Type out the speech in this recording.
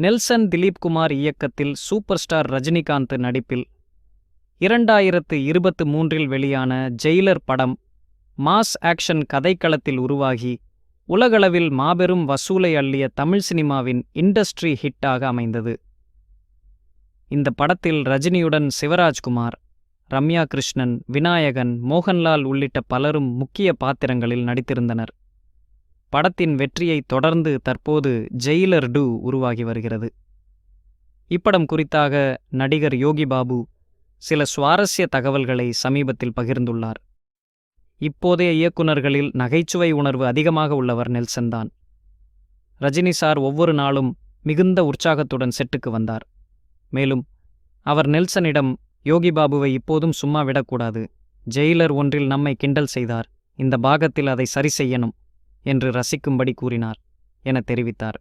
Nelson Dilip Kumar இயக்கத்தில் super star Rajinikanth நடிப்பில் இரண்டாயிரத்து இருபத்து மூன்றில் வெளியான ஜெயிலர் படம் மாஸ் ஆக்ஷன் கதைக்களத்தில் உருவாகி உலகளவில் மாபெரும் வசூலை அள்ளிய தமிழ் சினிமாவின் இண்டஸ்ட்ரி ஹிட்டாக அமைந்தது. இந்த படத்தில் ரஜினியுடன் சிவராஜ்குமார் ரம்யா கிருஷ்ணன் விநாயகன் மோகன்லால் உள்ளிட்ட பலரும் முக்கிய பாத்திரங்களில் நடித்திருந்தனர். படத்தின் வெற்றியைத் தொடர்ந்து தற்போது ஜெயிலர் டூ உருவாகி வருகிறது. இப்படம் குறித்தாக நடிகர் யோகி பாபு சில சுவாரஸ்ய தகவல்களை சமீபத்தில் பகிர்ந்துள்ளார். இப்போதைய இயக்குனர்களில் நகைச்சுவை உணர்வு அதிகமாக உள்ளவர் நெல்சன் தான். ரஜினி சார் ஒவ்வொரு நாளும் மிகுந்த உற்சாகத்துடன் செட்டுக்கு வந்தார். மேலும் அவர் நெல்சனிடம் யோகி பாபுவை இப்போதும் சும்மா விடக்கூடாது. ஜெயிலர் ஒன்றில் நம்மை கிண்டல் செய்தார். இந்த பாகத்தில் அதை சரி செய்யணும். என்று ரசிக்கும்படி கூறினார் என தெரிவித்தார்.